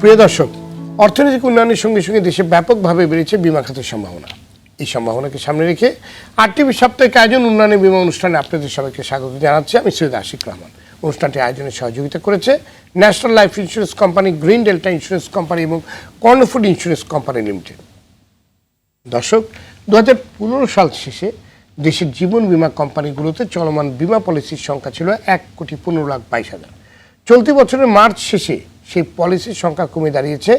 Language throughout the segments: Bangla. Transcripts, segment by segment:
প্রিয় দর্শক, অর্থনৈতিক উন্নয়নের সঙ্গে সঙ্গে দেশে ব্যাপকভাবে বেড়েছে বিমা খাতের সম্ভাবনা। এই সম্ভাবনাকে সামনে রেখে আর টিভি সাপ্তাহিক আয়োজন উন্নয়নের বিমা অনুষ্ঠানে আপনাদের সবাইকে স্বাগত জানাচ্ছি। আমি সৈয়দ আশিক রহমান। অনুষ্ঠানটি আয়োজনে সহযোগিতা করেছে national life insurance company, green delta insurance company এবং কর্ণফুড ইন্স্যুরেন্স কোম্পানি লিমিটেড। দর্শক দু হাজার পনেরো সাল শেষে দেশের জীবন বীমা কোম্পানিগুলোতে চলমান বীমা পলিসির সংখ্যা ছিল এক কোটি পনেরো লাখ বাইশ হাজার। চলতি বছরের মার্চ শেষে সেই পলিসির সংখ্যা কমে দাঁড়িয়েছে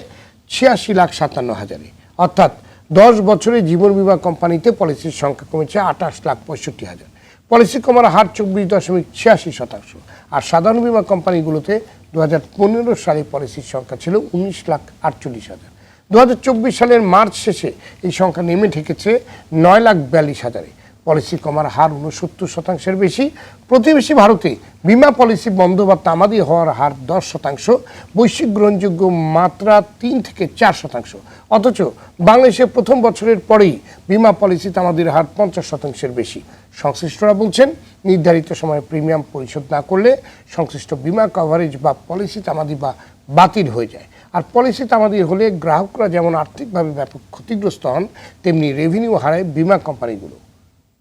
ছিয়াশি লাখ সাতান্ন হাজারে। অর্থাৎ দশ বছরে জীবন বীমা কোম্পানিতে পলিসির সংখ্যা কমেছে আঠাশ লাখ পঁয়ষট্টি হাজার। পলিসি কমার হার চব্বিশ দশমিক ছিয়াশি শতাংশ। আর সাধারণ বীমা কোম্পানিগুলোতে দু হাজার পনেরো সালে পলিসির সংখ্যা ছিল উনিশ লাখ আটচল্লিশ হাজার। দু সালের মার্চ শেষে এই সংখ্যা নেমে ঠেকেছে নয় লাখ বিয়াল্লিশ হাজারে। পলিসি কমার হার উনসত্তর শতাংশের বেশি। প্রতিবেশী ভারতে বিমা পলিসি বন্ধ বা তামাদি হওয়ার হার দশ শতাংশ। বৈশ্বিক গ্রহণযোগ্য মাত্রা তিন থেকে চার শতাংশ। অথচ বাংলাদেশে প্রথম বছরের পরেই বিমা পলিসি তামাদির হার পঞ্চাশ শতাংশের বেশি। সংশ্লিষ্টরা বলছেন, নির্ধারিত সময়ে প্রিমিয়াম পরিশোধ না করলে সংশ্লিষ্ট বিমা কভারেজ বা পলিসি তামাদি বা বাতিল হয়ে যায়। আর পলিসি তামাদি হলে গ্রাহকরা যেমন আর্থিকভাবে ব্যাপক ক্ষতিগ্রস্ত হন, তেমনি রেভিনিউ হারায় বিমা কোম্পানিগুলো।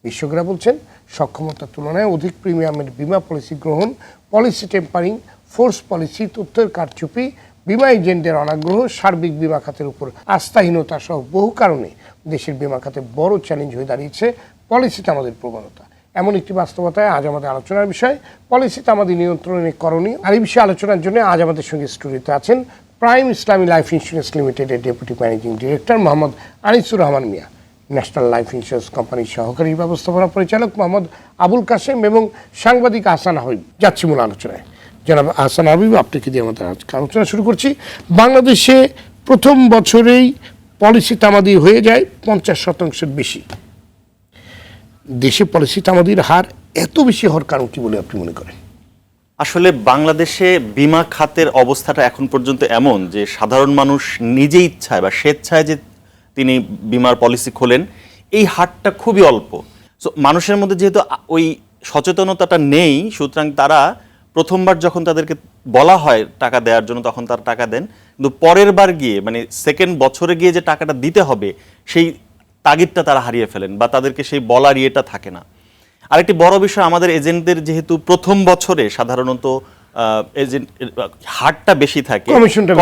বিশেষজ্ঞরা বলছেন সক্ষমতার তুলনায় অধিক প্রিমিয়ামের বিমা পলিসি গ্রহণ, পলিসি টেম্পারিং, ফোর্স পলিসি, তথ্যের কারচুপি, বিমা এজেন্টদের অনাগ্রহ, সার্বিক বিমা খাতের উপর আস্থাহীনতা সহ বহু কারণে দেশের বিমা খাতে বড় চ্যালেঞ্জ হয়ে দাঁড়িয়েছে পলিসিতে আমাদের প্রবণতা। এমন একটি বাস্তবতায় আজ আমাদের আলোচনার বিষয়। পলিসিতে আমাদের নিয়ন্ত্রণে করণীয়। আর এই বিষয়ে আলোচনার জন্য আজ আমাদের সঙ্গে স্টুডিওতে আছেন প্রাইম ইসলামী লাইফ ইন্স্যুরেন্স লিমিটেডের deputy managing director Mohammad Anisur Rahman Mia. National life insurance কোম্পানির সহকারী ব্যবস্থাপনা পরিচালক মোহাম্মদ আবুল কাসেম এবং সাংবাদিক আহসান হাবিব। যাচ্ছি মূল আলোচনায়। জনাব আহসান হাবিব আপনাকে দিয়ে আমাদের আজকে আলোচনা শুরু করছি? বাংলাদেশে প্রথম বছরেই পলিসি তামাদি হয়ে যায় পঞ্চাশ শতাংশের বেশি। দেশে পলিসি তামাদির হার এত বেশি হওয়ার কারণ কি বলে আপনি মনে করেন? আসলে বাংলাদেশে বিমা খাতের অবস্থাটা এখন পর্যন্ত এমন যে সাধারণ মানুষ নিজে ইচ্ছায় বা স্বেচ্ছায় যে তিনি বিমার পলিসি খোলেন। এই হারটা খুবই অল্প। সো মানুষের মধ্যে যেহেতু ওই সচেতনতাটা নেই, সুতরাং তারা প্রথমবার যখন তাদেরকে বলা হয় টাকা দেওয়ার জন্য, তখন তারা টাকা দেন। কিন্তু পরের বার গিয়ে মানে সেকেন্ড বছরে গিয়ে যে টাকাটা দিতে হবে, সেই তাগিদটা তারা হারিয়ে ফেলেন বা তাদেরকে সেই বলার ইয়েটা থাকে না। আরেকটি বড় বিষয়, আমাদের এজেন্টদের যেহেতু প্রথম বছরে সাধারণত এজেন্ট হারটা বেশি থাকে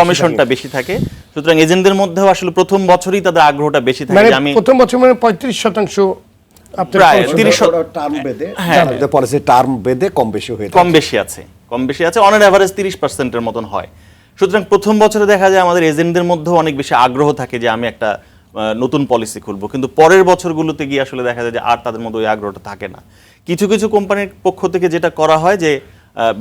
কমিশনটা বেশি থাকে। সুতরাং এজেন্টদের মধ্যেও আসলে প্রথম বছরই তাদের আগ্রহটা বেশি থাকে মানে আমি প্রথম বছর মানে পঁয়ত্রিশ শতাংশ প্রায় 30 টার্ম বেঁধে হ্যাঁ। পলিসি টার্ম বেঁধে কম বেশি হয়ে থাকে কম বেশি আছে কম বেশি আছে। অন অ্যাভারেজ তিরিশ পার্সেন্টের মতন হয়। সুতরাং প্রথম বছরে দেখা যায় আমাদের এজেন্টদের মধ্যেও অনেক বেশি আগ্রহ থাকে যে আমি একটা আহ, নতুন পলিসি খুলবো। কিন্তু পরের বছরগুলোতে গিয়ে আসলে দেখা যায় যে আর তাদের মধ্যে ওই আগ্রহটা থাকে না। কিছু কিছু কোম্পানির পক্ষ থেকে যেটা করা হয় যে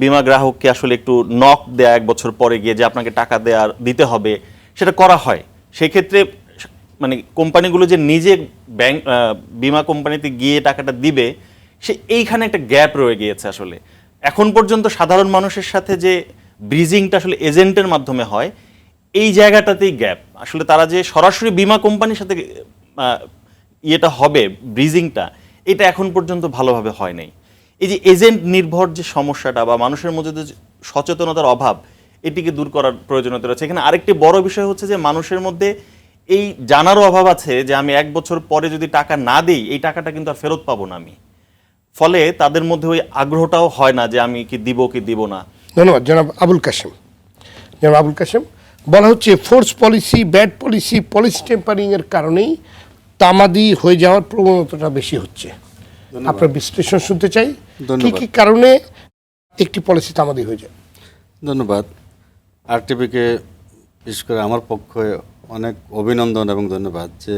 বীমা গ্রাহককে আসলে একটু নক দেয়া এক বছর পরে গিয়ে যে আপনাকে টাকা দেওয়ার দিতে হবে, সেটা করা হয়। সেক্ষেত্রে মানে কোম্পানিগুলো যে নিজে ব্যাংক বিমা কোম্পানিতে গিয়ে টাকাটা দিবে, সে এইখানে একটা গ্যাপ রয়ে গিয়েছে আসলে। এখন পর্যন্ত সাধারণ মানুষের সাথে যে ব্রিজিংটা আসলে এজেন্টের মাধ্যমে হয়, এই জায়গাটাতেই গ্যাপ আসলে তারা যে সরাসরি বিমা কোম্পানির সাথে ইয়েটা হবে ব্রিজিংটা এটা এখন পর্যন্ত ভালোভাবে হয় নাই। এই যে এজেন্ট নির্ভর যে সমস্যাটা বা মানুষের মধ্যে যে সচেতনতার অভাব এটিকে দূর করার প্রয়োজনীয়তা রয়েছে। এখানে আরেকটি বড় বিষয় হচ্ছে যে মানুষের মধ্যে এই জানারও অভাব আছে যে আমি এক বছর পরে যদি টাকা না দিই এই টাকাটা কিন্তু আর ফেরত পাবো না আমি। ফলে তাদের মধ্যে ওই আগ্রহটাও হয় না যে আমি কি দিব কি দিব না। ধন্যবাদ জনাব আবুল কাশেম। জনাব আবুল কাশেম বলা হচ্ছে force policy bad policy policy tampering এর কারণেই তামাদি হয়ে যাওয়ার প্রবণতাটা বেশি হচ্ছে। আপনার বিশ্লেষণ শুনতে চাই। কি ধন্যবাদ। কি কারণে একটি পলিসি তামাদি হয়ে যায় ধন্যবাদ আরটিভিকে বিশেষ করে আমার পক্ষে অনেক অভিনন্দন এবং ধন্যবাদ যে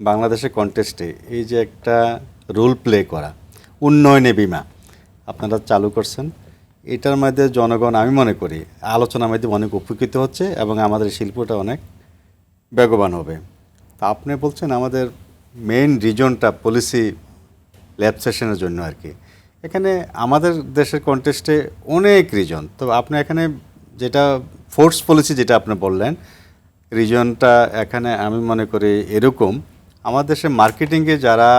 বাংলাদেশের কন্টেস্টে এই যে একটা রোল প্লে করা উন্নয়নে বিমা আপনারা চালু করছেন এটার মধ্যে জনগণ আমি মনে করি আলোচনার মধ্যে অনেক উপকৃত হচ্ছে এবং আমাদের শিল্পটা অনেক বেগবান হবে। তা আপনি বলছেন আমাদের মেইন রিজনটা পলিসি ল্যাব সেশনের জন্য আর কি। এখানে আমাদের দেশের কন্টেস্টে অনেক রিজন তো আপনি এখানে যেটা ফোর্স পলিসি যেটা আপনি বললেন রিজনটা এখানে আমি মনে করি এরকম। আমাদের দেশে মার্কেটিংয়ে যারা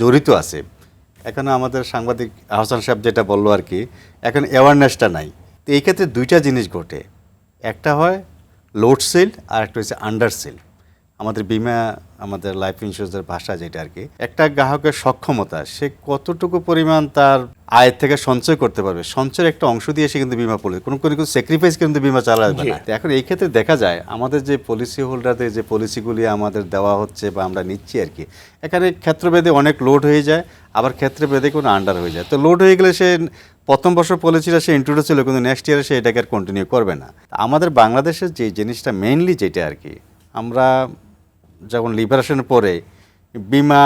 জড়িত আছে, এখানে আমাদের সাংবাদিক আহসান সাহেব যেটা বলল আর কি, এখন অ্যাওয়ারনেসটা নাই। তো এই ক্ষেত্রে দুইটা জিনিস ঘটে। একটা হয় লোড সেল আর একটা হচ্ছে আন্ডার সেল আমাদের বিমা আমাদের লাইফ ইন্স্যুরেন্সের ভাষা যেটা আর কি একটা গ্রাহকের সক্ষমতা সে কতটুকু পরিমাণ তার আয় থেকে সঞ্চয় করতে পারবে? সঞ্চয়ের একটা অংশ দিয়ে সে কিন্তু বিমা পলিসি কোনো কোনো কিছু স্যাক্রিফাইস কিন্তু বিমা চালাবে না। এখন এই ক্ষেত্রে দেখা যায় আমাদের যে পলিসি হোল্ডারদের যে পলিসিগুলি আমাদের দেওয়া হচ্ছে বা আমরা নিচ্ছি আর কি এখানে ক্ষেত্রভেদে অনেক লোড হয়ে যায় আবার ক্ষেত্রভেদে কোনো আন্ডার হয়ে যায়। তো লোড হয়ে গেলে সে প্রথম বছর পলিসিটা সে ইন্ট্রোডিউস ছিল কিন্তু নেক্সট ইয়ারে সে এটাকে আর কন্টিনিউ করবে না। আমাদের বাংলাদেশের যে জিনিসটা মেইনলি যেটা আর কি আমরা যখন লিবারেশনের পরে বিমা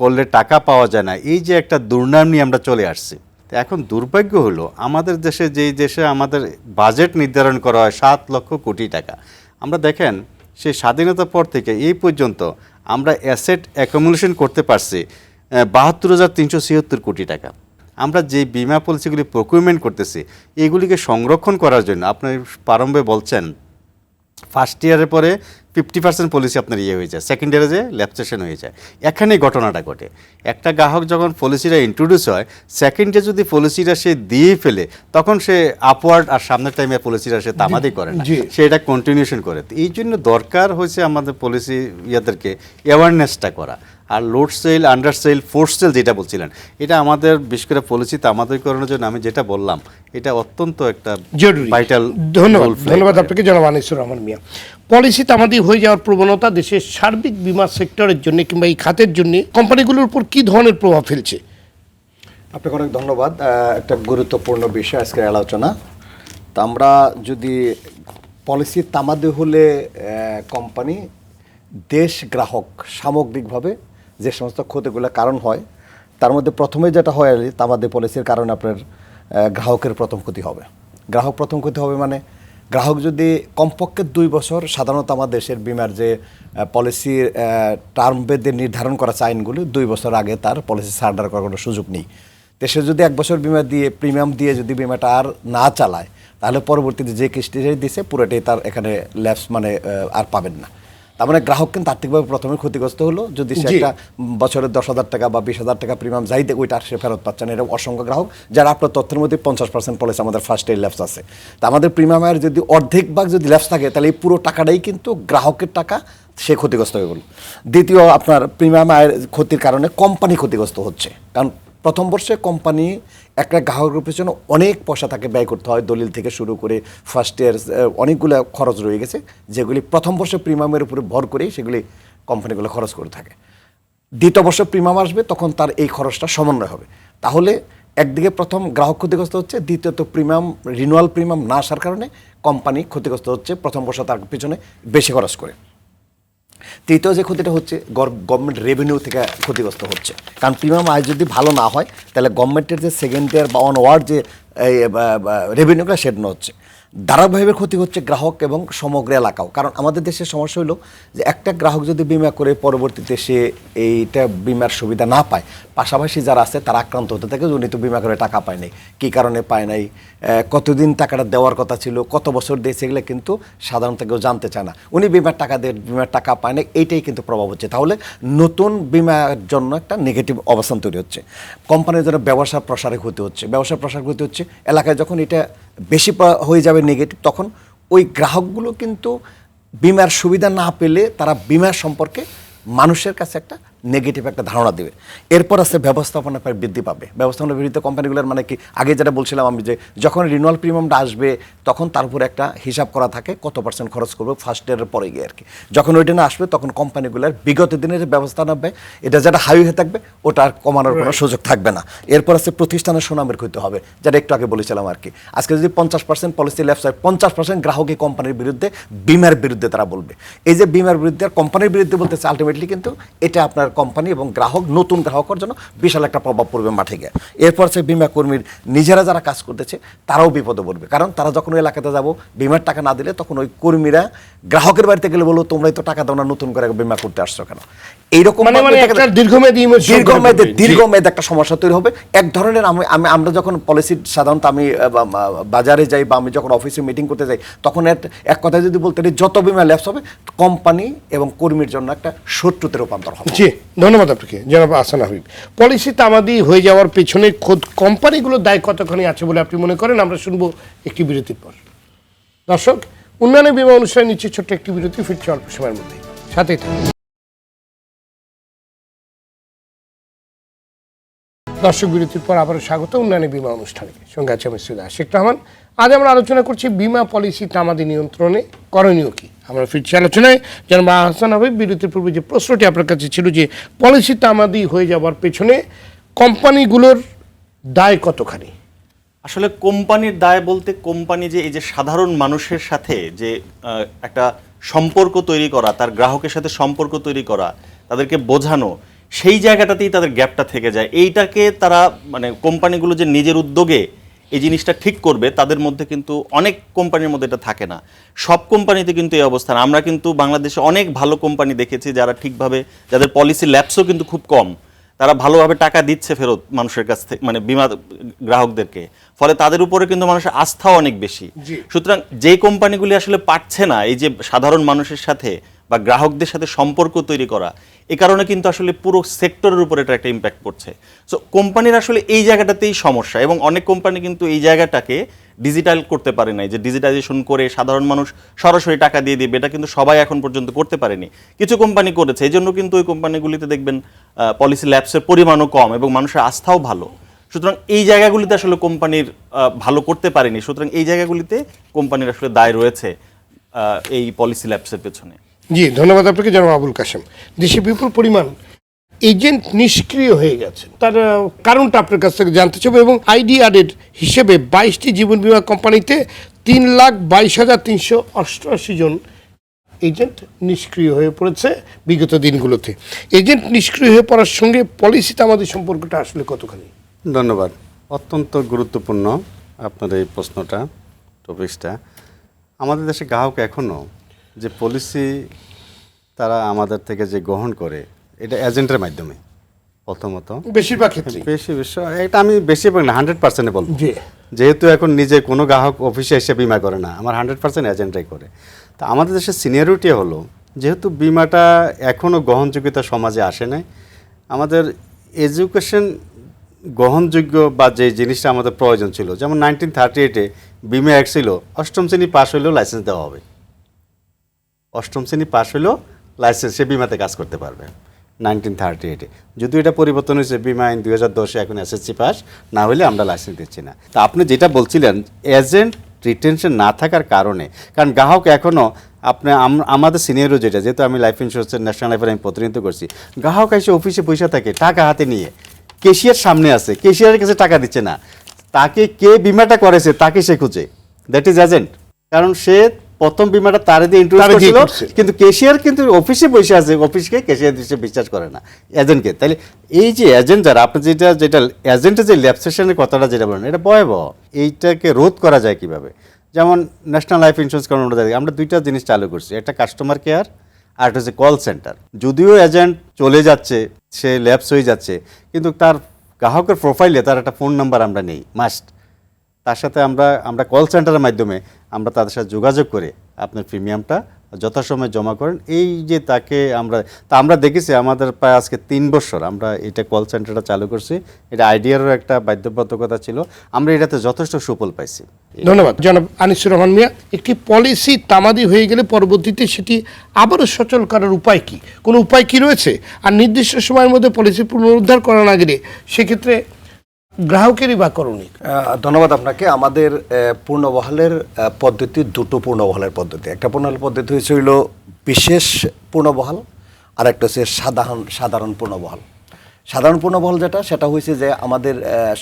করলে টাকা পাওয়া যায় না, এই যে একটা দুর্নাম নিয়ে আমরা চলে আসছি। এখন দুর্ভাগ্য হলো আমাদের দেশে যেই দেশে আমাদের বাজেট নির্ধারণ করা হয় সাত লক্ষ কোটি টাকা, আমরা দেখেন সেই স্বাধীনতার পর থেকে এই পর্যন্ত আমরা অ্যাসেট অ্যাকোমোলেশন করতে পারছি বাহাত্তর হাজার তিনশো ছিয়াত্তর কোটি টাকা। আমরা যে বিমা পলিসিগুলি প্রকিউরমেন্ট করতেছি, এগুলিকে সংরক্ষণ করার জন্য, আপনি প্রারম্ভে বলছেন ফার্স্ট ইয়ারের পরে ফিফটি পার্সেন্ট পলিসি আপনার ইয়ে হয়ে যায়। সেকেন্ড ইয়ারে যে ল্যাপসেশন হয়ে যায়। এখানেই ঘটনাটা ঘটে। একটা গ্রাহক যখন পলিসিটা ইন্ট্রোডিউস হয় সেকেন্ড ইয়ার যদি পলিসিটা সে দিয়ে ফেলে তখন সে আপওয়ার্ড আর সামনের টাইমে পলিসিটা সে তামাদি করে না। সে এটা কন্টিনিউশন করে। এই জন্য দরকার হয়েছে আমাদের পলিসি ইয়াদেরকে অ্যাওয়ারনেসটা করা। আর load sell under sell force sell যেটা বলছিলেন এটা আমাদের বিশেষ করে পলিসিতে আমাদের করানোর জন্য আমি যেটা বললাম এটা অত্যন্ত একটা জরুরি। ভাইটাল ধন্যবাদ। ধন্যবাদ আপনাকে জনাব আনিসুর রহমান মিয়া। পলিসি তামাদি হয়ে যাওয়ার প্রবণতা দেশের সার্বিক বীমা সেক্টরের জন্য কিংবা এই খাতের জন্য কোম্পানিগুলোর উপর কি ধরনের প্রভাব ফেলছে? আপনাকে অনেক ধন্যবাদ। একটা গুরুত্বপূর্ণ বিষয় আজকের আলোচনা। তো আমরা যদি পলিসি তামাদে হলে কোম্পানি দেশ গ্রাহক সামগ্রিকভাবে যে সমস্ত ক্ষতিগুলো কারণ হয়, তার মধ্যে প্রথমে যেটা হয় তামাদে পলিসির কারণে আপনার গ্রাহকের প্রথম ক্ষতি হবে। গ্রাহক প্রথম ক্ষতি হবে মানে গ্রাহক যদি কমপক্ষে দুই বছর সাধারণত আমার দেশের বিমার যে পলিসির টার্ম বেদে নির্ধারণ করা আছে আইনগুলো দুই বছর আগে তার পলিসি সার্ডার করার কোনো সুযোগ নেই। সে যদি এক বছর বিমা দিয়ে, প্রিমিয়াম দিয়ে যদি বিমাটা আর না চালায়, তাহলে পরবর্তীতে যে কিস্তি দিছে, পুরোটাই তার এখানে ল্যাপস মানে আর পাবেন না। তার মানে গ্রাহক কিন্তু আর্থিকভাবে প্রথমে ক্ষতিগ্রস্ত হলো। যদি সে। একটা বছরে দশ হাজার টাকা বা বিশ হাজার টাকা প্রিমিয়াম যাই দেয় ওইটা সে ফেরত পাচ্ছে না। এটা অসংখ্য গ্রাহক যারা আপনার তথ্যের মধ্যে পঞ্চাশ পার্সেন্ট পলিসি আমাদের ফার্স্ট এর ল্যাপস আছে। তা আমাদের প্রিমিয়ামের যদি অর্ধেক ভাগ যদি ল্যাপস থাকে তাহলে এই পুরো টাকাটাই কিন্তু গ্রাহকের টাকা সে ক্ষতিগ্রস্ত হয়ে গেল দ্বিতীয় আপনার প্রিমিয়াম আয়ের ক্ষতির কারণে কোম্পানি ক্ষতিগ্রস্ত হচ্ছে। কারণ প্রথম বর্ষে কোম্পানি একটা গ্রাহকের পেছনে অনেক পয়সা তাকে ব্যয় করতে হয়। দলিল থেকে শুরু করে ফার্স্ট ইয়ার অনেকগুলো খরচ রয়ে গেছে, যেগুলি প্রথম বর্ষে প্রিমিয়ামের উপরে ভর করেই সেগুলি কোম্পানিগুলো খরচ করে থাকে। দ্বিতীয় বর্ষ প্রিমিয়াম আসবে, তখন তার এই খরচটা সমন্বয় হবে। তাহলে একদিকে প্রথম গ্রাহক ক্ষতিগ্রস্ত হচ্ছে, দ্বিতীয়ত প্রিমিয়াম রিনুয়াল প্রিমিয়াম না আসার কারণে কোম্পানি ক্ষতিগ্রস্ত হচ্ছে, প্রথম বর্ষ তার পিছনে বেশি খরচ করে। তৃতীয় যে ক্ষতিটা হচ্ছে গভর্নমেন্ট রেভিনিউ থেকে ক্ষতিগ্রস্ত হচ্ছে। কারণ প্রিমিয়াম আয় যদি ভালো না হয়, তাহলে গভর্নমেন্টের যে সেকেন্ড ইয়ার বা অন ওয়ার্ড যে রেভিনিউটা সেটানো হচ্ছে। ধারাবাহিকভাবে ক্ষতি হচ্ছে গ্রাহক এবং সমগ্র এলাকাও। কারণ আমাদের দেশের সমস্যা হলো যে একটা গ্রাহক যদি বিমা করে পরবর্তীতে সে এইটা বিমার সুবিধা না পায়, পাশাপাশি যারা আছে তারা আক্রান্ত হতে থাকে উনি তো বিমা করে টাকা পায় নাই, কী কারণে পায় নাই কতদিন টাকাটা দেওয়ার কথা ছিল, কত বছর দিয়েছে এগুলো কিন্তু সাধারণত কেউ জানতে চায় না। উনি বিমার টাকা দিয়ে বিমার টাকা পায় না এইটাই কিন্তু প্রভাব হচ্ছে। তাহলে নতুন বিমার জন্য একটা নেগেটিভ অবস্থান তৈরি হচ্ছে। কোম্পানির জন্য ব্যবসা প্রসারে ক্ষতি হচ্ছে। ব্যবসা প্রসার ক্ষতি হচ্ছে। এলাকায় যখন এটা বেশি হয়ে যাবে নেগেটিভ তখন ওই গ্রাহকগুলো কিন্তু বিমার সুবিধা না পেলে তারা বিমার সম্পর্কে মানুষের কাছে একটা নেগেটিভ একটা ধারণা দেবে। এরপর আছে ব্যবস্থাপনা প্রায় বৃদ্ধি পাবে। ব্যবস্থাপনা বৃদ্ধি কোম্পানিগুলোর মানে কি? আগে যেটা বলছিলাম আমি যে যখন রিনুয়াল প্রিমিয়ামটা আসবে তখন তার উপর একটা হিসাব করা থাকে কত পার্সেন্ট খরচ করবে ফার্স্ট ইয়ারের পরে গিয়ে আর কি। যখন ওইটা না আসবে তখন কোম্পানিগুলোর বিগত দিনের যে ব্যবস্থা নেবে এটা যেটা হাই হয়ে থাকবে ওটা আর কমানোর কোনো সুযোগ থাকবে না। এরপর আছে প্রতিষ্ঠানের সুনামের ক্ষতি হবে যেটা একটু আগে বলেছিলাম আর কি। আজকে যদি পঞ্চাশ পার্সেন্ট পলিসি হয় পঞ্চাশ পার্সেন্ট গ্রাহকই কোম্পানির বিরুদ্ধে বিমার বিরুদ্ধে তারা বলবে। এই যে বিমার বিরুদ্ধে আর কোম্পানির বিরুদ্ধে বলতেছে আলটিমেটলি কিন্তু এটা আপনার কোম্পানি এবং গ্রাহক নতুন গ্রাহকের জন্য বিশাল একটা প্রভাব পড়বে মাঠে গিয়ে। এরপর সে বিমা কর্মীর নিজেরা যারা কাজ করতেছে তারাও বিপদে পড়বে। কারণ তারা যখন ওই এলাকাতে যাব বিমার টাকা না দিলে তখন ওই কর্মীরা গ্রাহকের বাড়িতে গেলে বলব তোমরাই তো টাকা দাও না নতুন করে বিমা করতে আসছো কেন? এইরকম মানে মানে একটা দীর্ঘমেয়াদী দীর্ঘমেয়াদী একটা সমস্যা তৈরি হবে। এক ধরনের আমি আমি আমরা যখন পলিসি সাধারণত আমি বাজারে যাই বা আমি যখন অফিসে মিটিং করতে যাই তখন এক- এক কথায় যদি বলতে যত বিমা ল্যাপস হবে কোম্পানি এবং কর্মীর জন্য একটা শত্রুতে রূপান্তর হবে। ধন্যবাদ আপনাকে, জনাব আসান হাবিব। পলিসি তামাদি হয়ে যাওয়ার পেছনে খোদ কোম্পানিগুলোর দায় কতখানি আছে বলে আপনি মনে করেন? আমরা শুনব একটি বিরতির পর। দর্শক উন্নয়নের বিমা অনুষ্ঠানে নিচ্ছে ছোট্ট একটি বিরতি, ফিরছে অল্প সময়ের মধ্যে সাথে থাকুন। দর্শক বিরতির পর আবারও স্বাগত উন্নয়নে বিমা অনুষ্ঠানে। সঙ্গে আছে আমি সৈয়দ আশিক রহমান। আজ আমরা আলোচনা করছি বিমা পলিসি তামাদি নিয়ন্ত্রণে করণীয় কি? আমরা ফিরছি আলোচনায়। যেন আহসান হবে বিরতির পূর্বে যে প্রশ্নটি আপনার কাছে ছিল যে পলিসি তামাদি হয়ে যাওয়ার পেছনে কোম্পানিগুলোর দায় কতখানি? আসলে কোম্পানির দায় বলতে কোম্পানি যে এই যে সাধারণ মানুষের সাথে যে একটা সম্পর্ক তৈরি করা, তার গ্রাহকের সাথে সম্পর্ক তৈরি করা, তাদেরকে বোঝানো সেই জায়গাটাতেই তাদের গ্যাপটা থেকে যায়। এইটাকে তারা মানে কোম্পানিগুলো যে নিজের উদ্যোগে এই জিনিসটা ঠিক করবে তাদের মধ্যে কিন্তু অনেক কোম্পানির মধ্যে এটা থাকে না। সব কোম্পানিতে কিন্তু এই অবস্থান আমরা কিন্তু বাংলাদেশে অনেক ভালো কোম্পানি দেখেছি যারা ঠিকভাবে যাদের পলিসি ল্যাপসও কিন্তু খুব কম। তারা ভালোভাবে টাকা দিচ্ছে ফেরত মানুষের কাছ থেকে মানে বিমা গ্রাহকদেরকে। ফলে তাদের উপরে কিন্তু মানুষের আস্থাও অনেক বেশি। সুতরাং যে কোম্পানিগুলি আসলে পারছে না এই যে সাধারণ মানুষের সাথে বা গ্রাহকদের সাথে সম্পর্ক তৈরি করা, এ কারণে কিন্তু আসলে পুরো সেক্টরের উপর এটা একটা ইম্প্যাক্ট পড়ছে। সো কোম্পানির আসলে এই জায়গাটাতেই সমস্যা এবং অনেক কোম্পানি কিন্তু এই জায়গাটাকে ডিজিটাল করতে পারে নাই। যে ডিজিটাইজেশন করে সাধারণ মানুষ সরাসরি টাকা দিয়ে দিবে, এটা কিন্তু সবাই এখন পর্যন্ত করতে পারেনি। কিছু কোম্পানি করেছে, এই জন্য কিন্তু ওই কোম্পানিগুলিতে দেখবেন পলিসি ল্যাবসের পরিমাণও কম এবং মানুষের আস্থাও ভালো। সুতরাং এই জায়গাগুলিতে আসলে কোম্পানির ভালো করতে পারেনি। সুতরাং এই জায়গাগুলিতে কোম্পানির আসলে দায় রয়েছে এই পলিসি ল্যাবসের পেছনে। জি, ধন্যবাদ আপনাকে, জনাব আবুল কাশেম। দেশে বিপুল পরিমাণ এজেন্ট নিষ্ক্রিয় হয়ে গেছে। তার কারণটা আপনার কাছ থেকে জানতে চাইব এবং আইডিআরের হিসেবে বাইশটি জীবন বীমা কোম্পানিতে তিন লাখ বাইশ হাজার তিনশো অষ্টআশি জন এজেন্ট নিষ্ক্রিয় হয়ে পড়েছে বিগত দিনগুলোতে। এজেন্ট নিষ্ক্রিয় হয়ে পড়ার সঙ্গে পলিসিতে আমাদের সম্পর্কটা আসলে কতখানি? ধন্যবাদ। অত্যন্ত গুরুত্বপূর্ণ আপনার এই প্রশ্নটা টপিক্সটা আমাদের দেশে গ্রাহক এখনও যে পলিসি তারা আমাদের থেকে যে গ্রহণ করে এটা এজেন্টের মাধ্যমে প্রথমত। বেশিরভাগ ক্ষেত্রে বেশি বেশি এটা আমি বেশিরভাগ না হান্ড্রেড পার্সেন্টে বলব। যেহেতু এখন নিজে কোনো গ্রাহক অফিসে এসে বিমা করে না আমার হান্ড্রেড পার্সেন্ট এজেন্টরাই করে। তা আমাদের দেশের সিনিয়রিটি হলো যেহেতু বিমাটা এখনও গ্রহণযোগ্যতা সমাজে আসে নাই আমাদের এডুকেশন গ্রহণযোগ্য বা যে জিনিসটা আমাদের প্রয়োজন ছিল যেমন নাইনটিন থার্টি এইটে বিমা অ্যাক্ট ছিল অষ্টম শ্রেণি পাস হলেও লাইসেন্স দেওয়া হবে। অষ্টম শ্রেণি পাশ হলেও লাইসেন্স সে বিমাতে কাজ করতে পারবে। নাইনটিন থার্টি এইটে যদিও এটা পরিবর্তন হয়েছে, বিমা আইন দুই হাজার দশে এখন এসএসসি পাস না হলে আমরা লাইসেন্স দিচ্ছি না। তা আপনি যেটা বলছিলেন এজেন্ট রিটেনশন না থাকার কারণে, কারণ গ্রাহক এখনও আপনি, আম- আমাদের সিনিয়রও যেটা, যেহেতু আমি লাইফ ইন্স্যুরেন্সের ন্যাশনাল লাইফের আমি প্রতিনিধিত্ব করছি, গ্রাহক এসে অফিসে পয়সা থাকে, টাকা হাতে নিয়ে কেশিয়ার সামনে আছে কেশিয়ারের কাছে টাকা দিচ্ছে না। তাকে কে বিমাটা করেছে, তাকে সে খুঁজে। দ্যাট ইজ এজেন্ট কারণ সে প্রথম বিমাটা তারে দিয়ে ইন্ট্রোডিউস করছিল করছে। কিন্তু কেশিয়ার কিন্তু অফিসে বসে আছে অফিসকে কেশিয়ার হিসেবে বিশ্বাস করে না এজেন্টকে তাহলে এই যে এজেন্ট যারা আপনি যেটা যেটা এজেন্টের যে ল্যাপসেশনের কথাটা যেটা বলেন এটা ভয়াবহ। এইটাকে রোধ করা যায় কীভাবে? যেমন ন্যাশনাল লাইফ ইন্স্যুরেন্স কারণ আমরা দুইটা জিনিস চালু করছি একটা কাস্টমার কেয়ার আর একটা হচ্ছে কল সেন্টার যদিও এজেন্ট চলে যাচ্ছে সে ল্যাপস হয়ে যাচ্ছে কিন্তু তার গ্রাহকের প্রোফাইলে তার একটা ফোন নাম্বার আমরা নেই মাস্ট তার সাথে আমরা আমরা কল সেন্টারের মাধ্যমে আমরা তাদের সাথে যোগাযোগ করে আপনার প্রিমিয়ামটা যথাসময়ে জমা করেন। এই যে তাকে আমরা, তা আমরা দেখেছি আমাদের প্রায় আজকে তিন বছর আমরা এটা কল সেন্টারটা চালু করছি। এটা আইডিয়ারও একটা বাধ্যবাধকতা ছিল। আমরা এটাতে যথেষ্ট সুফল পাইছি। ধন্যবাদ। জনাব আনিসুর রহমান মিয়া, একটি পলিসি তামাদি হয়ে গেলে পরবর্তীতে সেটি আবারও সচল করার উপায় কি? কোনো উপায় কি রয়েছে? আর নির্দিষ্ট সময়ের মধ্যে পলিসি পুনরুদ্ধার করা না গেলে সেক্ষেত্রে গ্রাহকেরই বা করণিক। ধন্যবাদ আপনাকে। আমাদের পূর্ণবহালের পদ্ধতি দুটো পূর্ণবহালের পদ্ধতি। একটা পূর্ণবহাল পদ্ধতি হচ্ছে হইল বিশেষ পূর্ণবহাল আর একটা হচ্ছে সাধারণ সাধারণ পূর্ণবহাল। সাধারণ পূর্ণবহাল যেটা সেটা হয়েছে যে আমাদের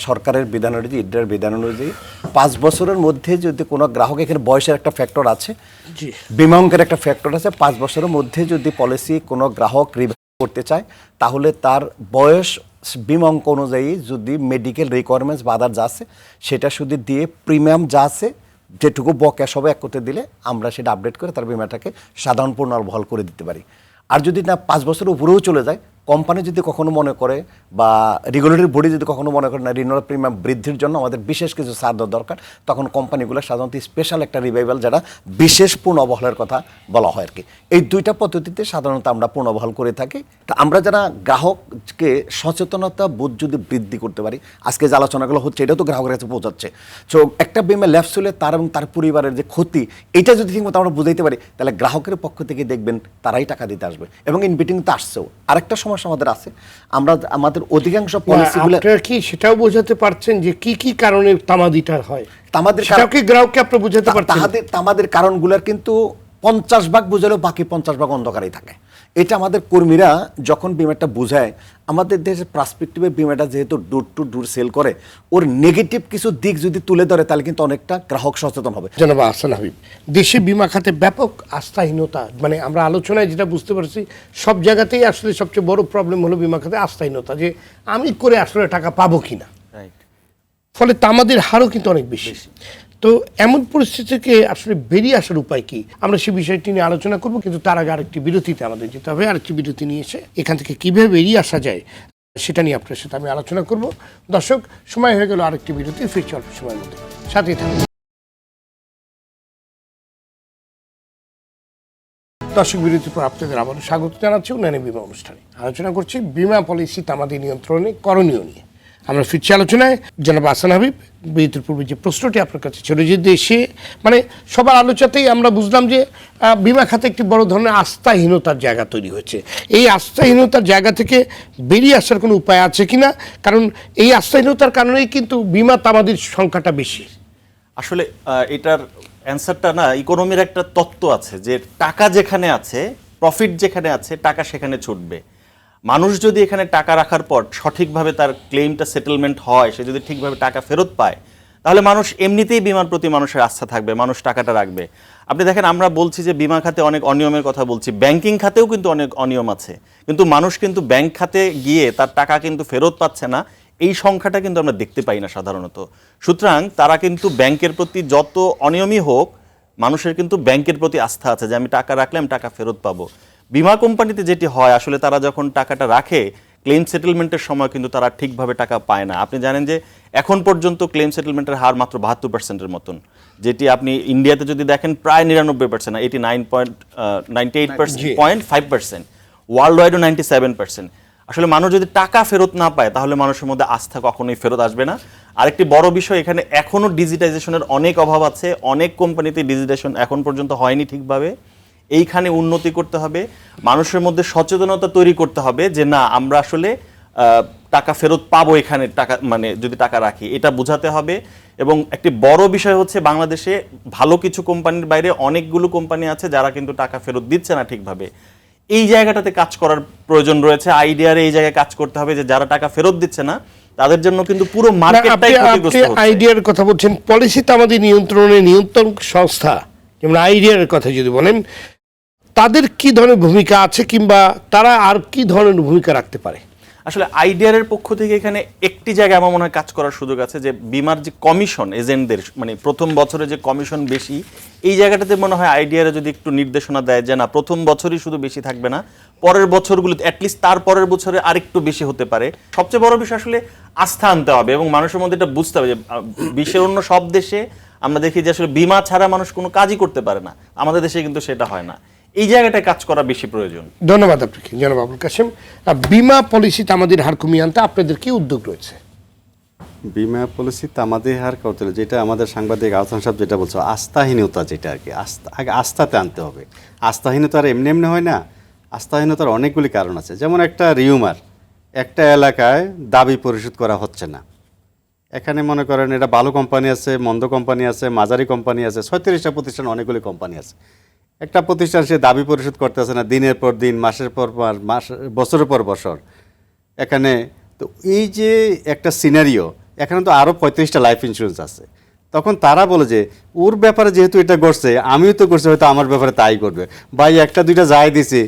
সরকারের বিধান অনুযায়ী ইড্রের বিধান অনুযায়ী পাঁচ বছরের মধ্যে যদি কোনো গ্রাহক এখানে বয়সের একটা ফ্যাক্টর আছে বিমা অঙ্কের একটা ফ্যাক্টর আছে পাঁচ বছরের মধ্যে যদি পলিসি কোনো গ্রাহক রিভাইভ করতে চায় তাহলে তার বয়স বিমা অঙ্ক অনুযায়ী যদি মেডিকেল রিকোয়ারমেন্টস বা আদার যা আছে সেটা শুধু দিয়ে প্রিমিয়াম যা আছে যেটুকু বকেয়া সব এক করতে দিলে আমরা সেটা আপডেট করে তার বিমাটাকে সাধারণ পূর্ণবহাল করে দিতে পারি। আর যদি না পাঁচ বছর উপরেও চলে যায় কোম্পানি যদি কখনো মনে করে বা রেগুলেটরি বডি যদি কখনো মনে করে না রিনিউয়াল প্রিমিয়াম বৃদ্ধির জন্য আমাদের বিশেষ কিছু দেওয়া দরকার, তখন কোম্পানিগুলো সাধারণত স্পেশাল একটা রিভাইভাল যারা বিশেষ পুনর্বহলের কথা বলা হয় আর কি এই দুইটা পদ্ধতিতে সাধারণত আমরা পুনর্বহল করে থাকি। তা আমরা যারা গ্রাহককে সচেতনতা বোধ যদি বৃদ্ধি করতে পারি, আজকে যে আলোচনাগুলো হচ্ছে এটা তো গ্রাহকের কাছে পৌঁছাচ্ছে। তো একটা বিমা ল্যাপস হলে তার এবং তার পরিবারের যে ক্ষতি, এটা যদি ঠিকমতো আমরা বুঝাইতে পারি, তাহলে গ্রাহকের পক্ষ থেকে দেখবেন তারাই টাকা দিতে আসবে এবং ইনভিটিং তো আসছেও। আরেকটা সমস্যা আমাদের আছে। আমরা আমাদের অধিকাংশ পলিসিগুলো কি সেটাও বোঝাতে পারছেন যে কি কি কারণে তামাদিটা হয়? তামাদের কি গ্রাহককে আপনি বোঝাতে পারছেন? তাহাদের তামাদের কারণগুলোর কিন্তু পঞ্চাশ ভাগ বুঝালেও বাকি পঞ্চাশ ভাগ অন্ধকারেই থাকে। এটা আমাদের কর্মীরা যখন বিমারটা বুঝায় আমাদের দেশের প্রাসপেক্টিভে বিমাটা যেহেতু ডোর টু ডোর সেল করে ওর নেগেটিভ কিছু দিক যদি তুলে ধরে তাহলে কিন্তু অনেকটা গ্রাহক সচেতন হবে। জনাব আহসান হাবিব দেশে বিমা খাতে ব্যাপক আস্থাহীনতা মানে আমরা আলোচনায় যেটা বুঝতে পারছি সব জায়গাতেই আসলে সবচেয়ে বড় প্রবলেম হলো বিমা খাতে আস্থাহীনতা যে আমি করে আসলে টাকা পাবো কিনা। রাইট ফলে তামাদের হারও কিন্তু অনেক বেশি। তো এমন পরিস্থিতি থেকে আসলে বেরিয়ে আসার উপায় কি? আমরা সেই বিষয়টি নিয়ে আলোচনা করব, কিন্তু তার আগে আরেকটি বিরতিতে আমাদের যেতে হবে। আরেকটি বিরতি নিয়ে এসে এখান থেকে কীভাবে বেরিয়ে আসা যায় সেটা নিয়ে আপনার সাথে আমি আলোচনা করব। দর্শক, সময় হয়ে গেল আরেকটি বিরতি, ফিরছি অল্প সময়ের মধ্যে। সাথেই থাকুন। দর্শক বিরতির পর আপনাদের আবারও স্বাগত জানাচ্ছি উন্নয়ন বিমা অনুষ্ঠানে। আলোচনা করছি বিমা পলিসি, তামাদি নিয়ন্ত্রণে করণীয় নিয়ে। আমরা ফিরছি আলোচনায়। জনাব আসান হাবিব বিরতির পূর্বে যে প্রশ্নটি আপনার কাছে ছিল যে দেশে মানে সবার আলোচনাতেই আমরা বুঝলাম যে বিমা খাতে একটি বড় ধরনের আস্থাহীনতার জায়গা তৈরি হয়েছে। এই আস্থাহীনতার জায়গা থেকে বেরিয়ে আসার কোনো উপায় আছে কি না কারণ এই আস্থাহীনতার কারণেই কিন্তু বিমা তামাদির সংখ্যাটা বেশি। আসলে এটার অ্যান্সারটা না, ইকোনমির একটা তত্ত্ব আছে যে টাকা যেখানে আছে, প্রফিট যেখানে আছে, টাকা সেখানে ছুটবে। মানুষ যদি এখানে টাকা রাখার পর সঠিকভাবে তার ক্লেমটা সেটেলমেন্ট হয়, সে যদি ঠিকভাবে টাকা ফেরত পায়, তাহলে মানুষ এমনিতেই বিমার প্রতি মানুষের আস্থা থাকবে, মানুষ টাকাটা রাখবে। আপনি দেখেন, আমরা বলছি যে বিমা খাতে অনেক অনিয়মের কথা বলছি ব্যাংকিং খাতেও কিন্তু অনেক অনিয়ম আছে। কিন্তু মানুষ কিন্তু ব্যাংক খাতে গিয়ে তার টাকা কিন্তু ফেরত পাচ্ছে না, এই সংখ্যাটা কিন্তু আমরা দেখতে পাই না সাধারণত। সুতরাং তারা কিন্তু ব্যাংকের প্রতি যত অনিয়মই হোক, মানুষের কিন্তু ব্যাংকের প্রতি আস্থা আছে যে আমি টাকা রাখলে আমি টাকা ফেরত পাবো। বিমা কোম্পানিতে যেটি হয় আসলে তারা যখন টাকাটা রাখে ক্লেম সেটেলমেন্টের সময় কিন্তু তারা ঠিকভাবে টাকা পায় না। আপনি জানেন যে এখন পর্যন্ত ক্লেম সেটেলমেন্টের হার মাত্র বাহাত্তর পার্সেন্টের মতন। যেটি আপনি ইন্ডিয়াতে যদি দেখেন প্রায় নিরানব্বই percent eighty nine point ninety eight percent point five percent world ওয়াইডও ninety seven percent আসলে মানুষ যদি টাকা ফেরত না পায় তাহলে মানুষের মধ্যে আস্থা কখনোই ফেরত আসবে না। আরেকটি বড় বিষয় এখানে এখনও ডিজিটাইজেশনের অনেক অভাব আছে। অনেক কোম্পানিতে ডিজিটাইজেশন এখন পর্যন্ত হয়নি ঠিকভাবে। এইখানে উন্নতি করতে হবে মানুষের মধ্যে সচেতনতা তৈরি করতে হবে যে না আমরা আসলে টাকা ফেরত পাবো এখানে টাকা মানে যদি টাকা রাখি। এটা বোঝাতে হবে এবং একটি বড় বিষয় হচ্ছে বাংলাদেশে ভালো কিছু কোম্পানির বাইরে অনেকগুলো কোম্পানি আছে যারা কিন্তু টাকা ফেরত দিচ্ছে না ঠিকভাবে। এই জায়গাটাতে কাজ করার প্রয়োজন রয়েছে। আইডিয়ার এই জায়গায় কাজ করতে হবে যে যারা টাকা ফেরত দিচ্ছে না তাদের জন্য কিন্তু পুরো মার্কেটটাই ক্ষতিগ্রস্ত হচ্ছে। আইডিয়ার কথা বলছেন। পলিসিতে আমাদের নিয়ন্ত্রণে নিয়ন্ত্রণ সংস্থা। যেমন আইডিয়ার কথা যদি বলেন তাদের কি ধরনের ভূমিকা আছে কিংবা তারা আর কি ধরনের ভূমিকা রাখতে পারে? আসলে আইডিয়ারের পক্ষ থেকে এখানে একটি জায়গায় আমার মনে হয় কাজ করার সুযোগ আছে যে বিমার যে কমিশন এজেন্টদের মানে প্রথম বছরে যে কমিশন বেশি, এই জায়গাটাতে মনে হয় আইডিয়ারে যদি একটু নির্দেশনা দেয় যে না, প্রথম বছরই শুধু বেশি থাকবে না, পরের বছরগুলোতে অ্যাটলিস্ট তার পরের বছরে আরেকটু বেশি হতে পারে। সবচেয়ে বড় বিষয় আসলে আস্থা আনতে হবে এবং মানুষের মধ্যে এটা বুঝতে হবে যে বিশ্বের অন্য সব দেশে আমরা দেখি যে আসলে বিমা ছাড়া মানুষ কোনো কাজই করতে পারে না। আমাদের দেশে কিন্তু সেটা হয় না। এই জায়গাটায় কাজ করা বেশি প্রয়োজন। ধন্যবাদ আপনাকে জনাব আবুল কাসেম আহ, বিমা পলিসিতে আমাদের হার কমিয়ে আনতে আপনাদের কি উদ্যোগ রয়েছে? বিমা পলিসিতে আমাদের হার করতে হলে? যেটা আমাদের সাংবাদিক আহসান সাহেব যেটা বলছো আস্থাহীনতা যেটা আর কি আস্থা আগে আস্থাতে আনতে হবে। আস্থাহীনতা আর এমনি এমনি হয় না আস্থাহীনতার অনেকগুলি কারণ আছে। যেমন একটা রিউমার একটা এলাকায় দাবি পরিশোধ করা হচ্ছে না। এখানে মনে করেন এটা ভালো কোম্পানি আছে মন্দ কোম্পানি আছে মাঝারি কোম্পানি আছে ছয়ত্রিশটা প্রতিষ্ঠান অনেকগুলি কোম্পানি আছে। একটা প্রতিষ্ঠান সে দাবি পরিশোধ করতেছে না, দিনের পর দিন, মাসের পর মাস মাস, বছরের পর বছর। এখানে তো এই যে একটা সিনারিও এখানে তো আরও পঁয়ত্রিশটা লাইফ ইন্স্যুরেন্স আছে। তখন তারা বলে যে, ওর ব্যাপারে যেহেতু এটা করছে আমিও তো করছি হয়তো আমার ব্যাপারে তাই করবে ভাই, একটা দুইটা যাই দিছি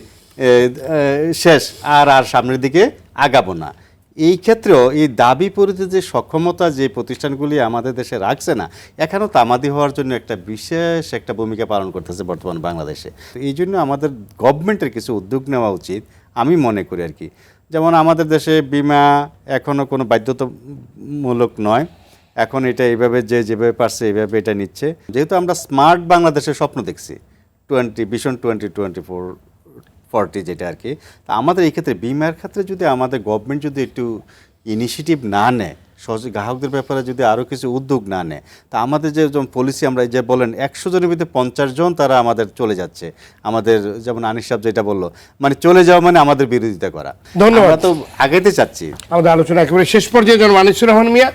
শেষ, আর আর সামনের দিকে আগাবো না। এই ক্ষেত্রেও এই দাবি পরিতে যে সক্ষমতা যে প্রতিষ্ঠানগুলি আমাদের দেশে রাখছে না এখানেও তামাদি হওয়ার জন্য একটা বিশেষ একটা ভূমিকা পালন করতেছে বর্তমান বাংলাদেশে। এই জন্য আমাদের গভর্নমেন্টের কিছু উদ্যোগ নেওয়া উচিত, আমি মনে করি আর কি। যেমন আমাদের দেশে বিমা এখনও কোনো বাধ্যতামূলক নয়। এখন এটা এইভাবে যে যেভাবে পারছে, এইভাবে এটা নিচ্ছে। যেহেতু আমরা স্মার্ট বাংলাদেশের স্বপ্ন দেখছি, twenty, vision twenty twenty four forty যেটা আর কি। তা আমাদের এই ক্ষেত্রে, বিমার ক্ষেত্রে যদি আমাদের গভর্নমেন্ট যদি একটু ইনিশিয়েটিভ না নেয় সহজ গ্রাহকদের ব্যাপারে যদি আরও কিছু উদ্যোগ না নেয় তা আমাদের যে পলিসি আমরা যে বলেন একশো জনের ভিতরে পঞ্চাশ জন তারা আমাদের চলে যাচ্ছে। আমাদের যেমন আনিস সাহেব যেটা বলল মানে চলে যাওয়া মানে আমাদের বিরোধিতা করা। ধন্যবাদ। তো আগাইতে চাচ্ছি। আমাদের আলোচনা একেবারে শেষ পর্যায়ে জন মানিসুর রহমান মিয়া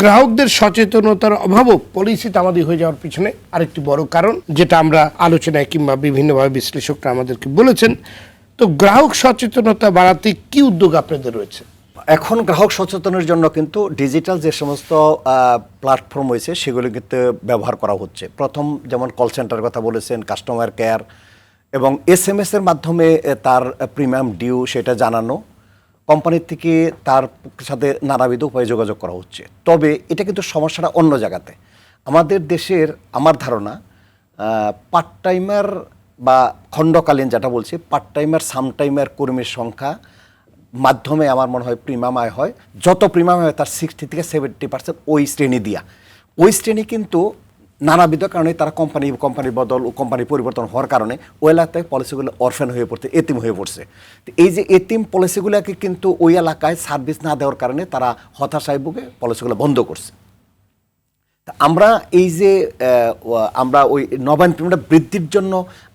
গ্রাহকদের সচেতনতার অভাবও পলিসি তামাদি হয়ে যাওয়ার পিছনে আরেকটি বড় কারণ যেটা আমরা আলোচনায় কিংবা বিভিন্নভাবে বিশ্লেষকরা আমাদেরকে বলেছেন। তো গ্রাহক সচেতনতা বাড়াতে কি উদ্যোগ আপনাদের রয়েছে? এখন গ্রাহক সচেতনের জন্য কিন্তু ডিজিটাল যে সমস্ত প্ল্যাটফর্ম হয়েছে সেগুলি কিন্তু ব্যবহার করা হচ্ছে। প্রথম যেমন কল সেন্টার কথা বলেছেন কাস্টমার কেয়ার এবং এস এম এর মাধ্যমে তার প্রিমিয়াম ডিউ সেটা জানানো কোম্পানির থেকে তার সাথে নানাবিধ উপায়ে যোগাযোগ করা হচ্ছে। তবে এটা কিন্তু সমস্যাটা অন্য জায়গাতে। আমাদের দেশের, আমার ধারণা পার্ট টাইমার বা খণ্ডকালীন যেটা বলছি পার্ট টাইমার সামটাইমার কর্মীর সংখ্যা মাধ্যমে আমার মনে হয় প্রিমিয়াম আয় হয়। যত প্রিমিয়াম হয়, তার সিক্সটি থেকে সেভেন্টি পার্সেন্ট ওই শ্রেণি দিয়া। ওই শ্রেণি কিন্তু নানাবিধ কারণে তারা কোম্পানি কোম্পানির বদল ও কোম্পানি পরিবর্তন হওয়ার কারণে ওই এলাকায় পলিসিগুলো অরফেন হয়ে পড়ছে, এতিম হয়ে পড়ছে। এই যে এতিম পলিসিগুলোকে কিন্তু ওই এলাকায় সার্ভিস না দেওয়ার কারণে তারা হতাশায় ভুগে পলিসিগুলো বন্ধ করছে। আমরা এই যে আমরা ওই নবায়ন পেমেন্টটা বৃদ্ধির জন্য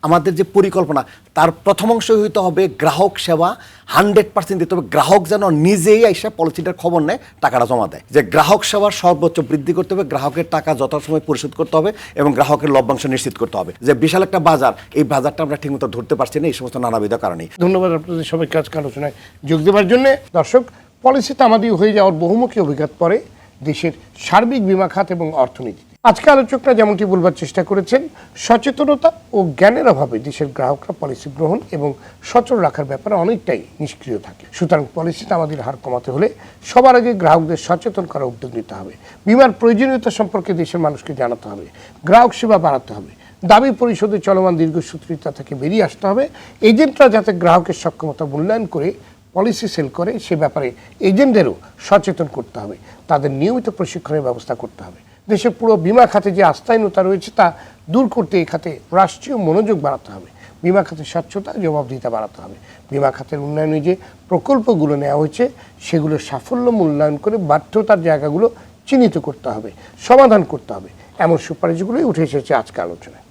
আমাদের যে পরিকল্পনা, তার প্রথম অংশ হইতে হবে গ্রাহক সেবা, হান্ড্রেড পার্সেন্ট দিতে হবে। গ্রাহক যেন নিজেই এসে পলিসিটার খবর নেয়, টাকাটা জমা দেয়। যে গ্রাহক সেবার সর্বোচ্চ বৃদ্ধি করতে হবে, গ্রাহকের টাকা যথাসময় পরিশোধ করতে হবে এবং গ্রাহকের লভ্যাংশ নিশ্চিত করতে হবে। যে বিশাল একটা বাজার, এই বাজারটা আমরা ঠিকমতো ধরতে পারছি না, এই সমস্ত নানাবিধ কারণেই ধন্যবাদ আপনাদের সবাইকে আজকে আলোচনায় যোগ দেওয়ার জন্য। দর্শক পলিসি তামাদি হয়ে যাওয়ার বহুমুখী অভিজ্ঞতা পরে দেশের সার্বিক বিমা খাত এবং অর্থনীতি আজকে আলোচকরা যেমনটি বলবার চেষ্টা করেছেন, সচেতনতা ও জ্ঞানের অভাবে দেশের গ্রাহকরা পলিসি গ্রহণ এবং সচল রাখার ব্যাপারে অনেকটাই নিষ্ক্রিয় থাকে। সুতরাং পলিসি আমাদের হার কমাতে হলে সবার আগে গ্রাহকদের সচেতন করার উদ্যোগ নিতে হবে। বিমার প্রয়োজনীয়তা সম্পর্কে দেশের মানুষকে জানাতে হবে। গ্রাহক সেবা বাড়াতে হবে। দাবি পরিশোধে চলমান দীর্ঘসূত্রিতা থেকে বেরিয়ে আসতে হবে। এজেন্টরা যাতে গ্রাহকের সক্ষমতা মূল্যায়ন করে পলিসি সেল করে সে ব্যাপারে এজেন্টদেরও সচেতন করতে হবে। তাদের নিয়মিত প্রশিক্ষণের ব্যবস্থা করতে হবে। দেশের পুরো বিমা খাতে যে আস্থাহীনতা রয়েছে তা দূর করতে এই খাতে রাষ্ট্রীয় মনোযোগ বাড়াতে হবে। বিমা খাতের স্বচ্ছতা, জবাবদিহিতা বাড়াতে হবে। বিমা খাতের উন্নয়নে যে প্রকল্পগুলো নেওয়া হয়েছে সেগুলোর সাফল্য মূল্যায়ন করে ব্যর্থতার জায়গাগুলো চিহ্নিত করতে হবে, সমাধান করতে হবে। এমন সুপারিশগুলোই উঠে এসেছে আজকে আলোচনায়।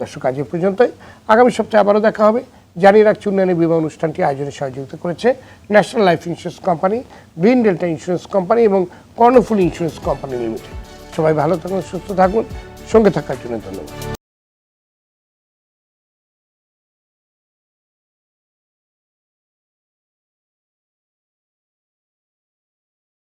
দর্শক, আজ এ পর্যন্তই। আগামী সপ্তাহে আবারও দেখা হবে। জানিয়ে রাখছি উন্নয়নের বিমা অনুষ্ঠানটি আয়োজনে সহযোগিতা করেছে national life insurance company, green delta insurance company এবং কর্ণফুল ইন্স্যুরেন্স কোম্পানি লিমিটেড। সবাই ভালো থাকুন, সুস্থ থাকুন, সঙ্গে থাকার জন্য ধন্যবাদ।